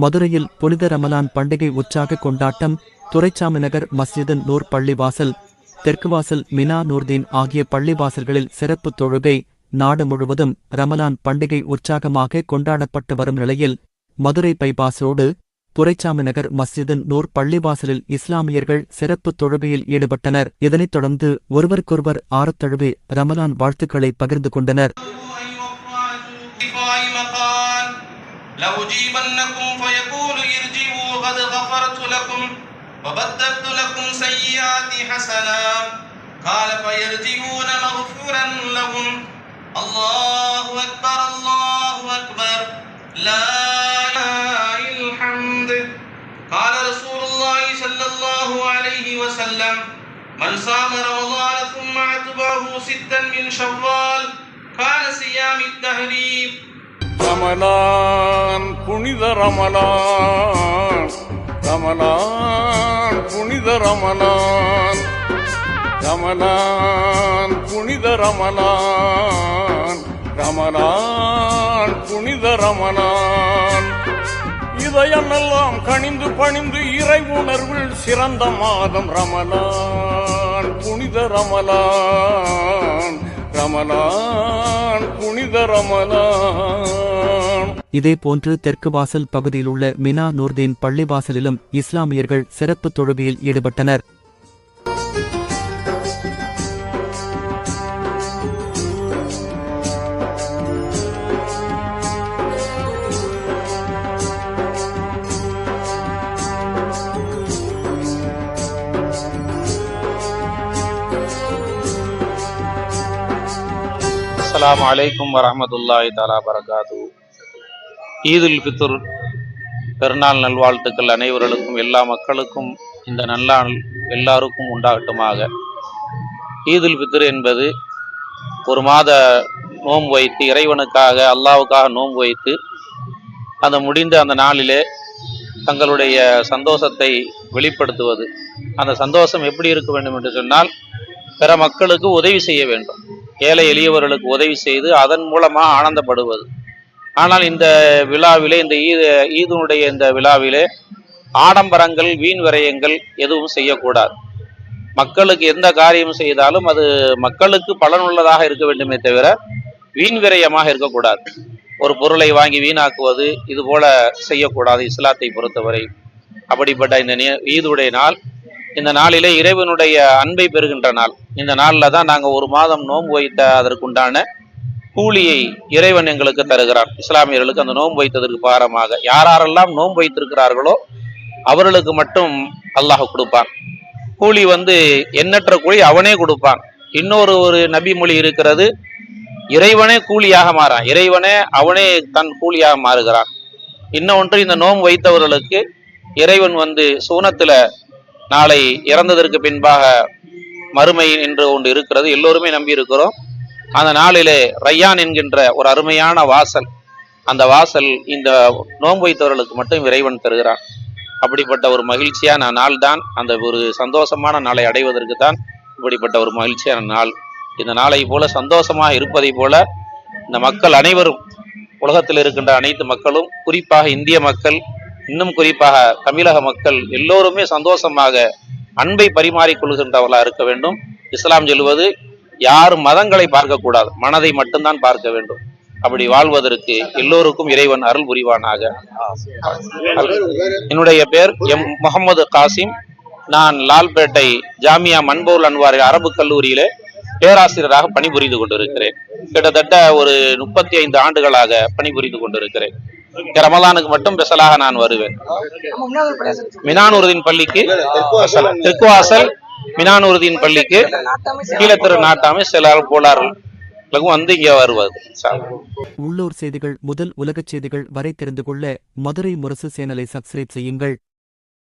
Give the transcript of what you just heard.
மதுரையில் புனித ரமலான் பண்டிகை உற்சாக கொண்டாட்டம் துரைச்சாமி நகர் மஸ்ஜிதன் நூர் பள்ளிவாசல் தெற்குவாசல் மினா நூர்தீன் ஆகிய பள்ளிவாசல்களில் சிறப்பு தொழுகை நாடு முழுவதும் ரமலான் பண்டிகை உற்சாகமாக கொண்டாடப்பட்டு வரும் நிலையில் மதுரை பைபாசோடு துரைச்சாமி நகர் மஸ்ஜிதின் நூர் பள்ளிவாசலில் இஸ்லாமியர்கள் சிறப்பு தொழுகையில் ஈடுபட்டனர். இதனைத் தொடர்ந்து ஒருவருக்கொருவர் ஆறத்தழுவி ரமலான் வாழ்த்துக்களை பகிர்ந்து கொண்டனர். لأجيبنكم فيقول ارجعوا قد غفرت لكم وبدلت لكم سيئات حسنا. قال فيرجعون مغفورا لهم. الله أكبر الله أكبر. لا الحمد. قال رسول الله صلى الله عليه وسلم من صام رمضان ثم أتبعه ستا من شوال كان صيام الدهر ரமலான் புனித ரமலான் ரமலான் புனித ரமலான் ரமலான் புனித ரமலான் ரமலான் புனித ரமலான் இதயமெல்லாம் கணிந்து பணிந்து இறை உணர்வில் சிறந்த மாதம் ரமலான் புனித ரமலான் ரமலான் புனித ரமலான் இதேபோன்று தெற்கு வாசல் பகுதியில் உள்ள மினா நூர்தீன் பள்ளிவாசலிலும் இஸ்லாமியர்கள் சிறப்பு தொழுகையில் ஈடுபட்டனர். அஸ்லாம் வலைக்கும் வரமத்துல்லாய் தாலா பரகாது ஈதுல் பித்துர் பெருநாள் நல்வாழ்த்துக்கள் அனைவர்களுக்கும் எல்லா மக்களுக்கும் இந்த நல்லாள் எல்லாருக்கும் உண்டாகட்டுமாக. ஈதுல் ஃபித்ர் என்பது ஒரு மாத நோன்பு வைத்து இறைவனுக்காக அல்லாவுக்காக நோன்பு வைத்து அந்த முடிந்த அந்த நாளிலே தங்களுடைய சந்தோஷத்தை வெளிப்படுத்துவது. அந்த சந்தோஷம் எப்படி இருக்க வேண்டும் என்று சொன்னால் பிற மக்களுக்கு உதவி செய்ய வேண்டும். ஏழை எளியவர்களுக்கு உதவி செய்து அதன் மூலமாக ஆனந்தப்படுவது. ஆனால் இந்த விழாவிலே இந்த ஈது ஈதுனுடைய இந்த விழாவிலே ஆடம்பரங்கள் வீண் விரயங்கள் எதுவும் செய்யக்கூடாது. மக்களுக்கு எந்த காரியம் செய்தாலும் அது மக்களுக்கு பலனுள்ளதாக இருக்க வேண்டுமே தவிர வீண் விரயமாக இருக்கக்கூடாது. ஒரு பொருளை வாங்கி வீணாக்குவது இது போல செய்யக்கூடாது இஸ்லாத்தை பொறுத்தவரை. அப்படிப்பட்ட இந்த நே- ஈதுடைய நாள் இந்த நாளிலே இறைவனுடைய அன்பை பெறுகின்ற நாள். இந்த நாளில் தான் நாங்கள் ஒரு மாதம் நோன்பு வைத்த அதற்குண்டான கூலியை இறைவன் எங்களுக்கு தருகிறான் இஸ்லாமியர்களுக்கு அந்த நோன்பு வைத்ததற்கு பாரமாக. யாரெல்லாம் நோன்பு வைத்திருக்கிறார்களோ அவர்களுக்கு மட்டும் அல்லாஹ் கொடுப்பான். கூலி வந்து எண்ணற்ற கூலி அவனே கொடுப்பான். இன்னொரு ஒரு நபி மொழி இருக்கிறது இறைவனே கூலியாக மாறான். இறைவனே அவனே தன் கூலியாக மாறுகிறான். இன்னொன்று இந்த நோன்பு வைத்தவர்களுக்கு இறைவன் வந்து சூனத்துல நாளை இறந்ததற்கு பின்பாக மறுமை என்று ஒன்று இருக்கிறது. எல்லோருமே நம்பி இருக்கிறோம். அந்த நாளிலே ரையான் என்கின்ற ஒரு அருமையான வாசல் அந்த வாசல் இந்த நோன்பு வைத்தவர்களுக்கு மட்டும் இறைவன் தருகிறான். அப்படிப்பட்ட ஒரு மகிழ்ச்சியான நாள் தான். அந்த ஒரு சந்தோஷமான நாளை அடைவதற்கு தான் இப்படிப்பட்ட ஒரு மகிழ்ச்சியான நாள். இந்த நாளை போல சந்தோஷமாக இருப்பதை போல இந்த மக்கள் அனைவரும் உலகத்தில் இருக்கின்ற அனைத்து மக்களும் குறிப்பாக இந்திய மக்கள் இன்னும் குறிப்பாக தமிழக மக்கள் எல்லோருமே சந்தோஷமாக அன்பை பரிமாறிக்கொள்கின்றவர்களாக இருக்க வேண்டும். இஸ்லாம் சொல்வது யார் மதங்களை பார்க்கக்கூடாது மனதை மட்டும்தான் பார்க்க வேண்டும். அப்படி வாழ்வதற்கு எல்லோருக்கும் இறைவன் அருள் புரிவானாக. என்னுடைய பேர் எம் முகமது காசிம். நான் லால்பேட்டை ஜாமியா மன்பவுல் அன்வார் அரபு கல்லூரியிலே பேராசிரியராக பணிபுரிந்து கொண்டிருக்கிறேன். கிட்டத்தட்ட ஒரு முப்பத்தி ஐந்து ஆண்டுகளாக பணிபுரிந்து கொண்டிருக்கிறேன். ரமலானுக்கு மட்டும் பெசலாக நான் வருவேன். மினானூருதீன் பள்ளிக்கு தெற்குவாசல் மினானூருதீன் பள்ளிக்கு கீழத்திரு நாட்டாமை சில போலார்களுக்கும் வந்து இங்க வருவது உள்ளூர் செய்திகள் முதல் உலகச் செய்திகள் வரை தெரிந்து கொள்ள மதுரை முரசு சேனலை சப்ஸ்கிரைப் செய்யுங்கள்.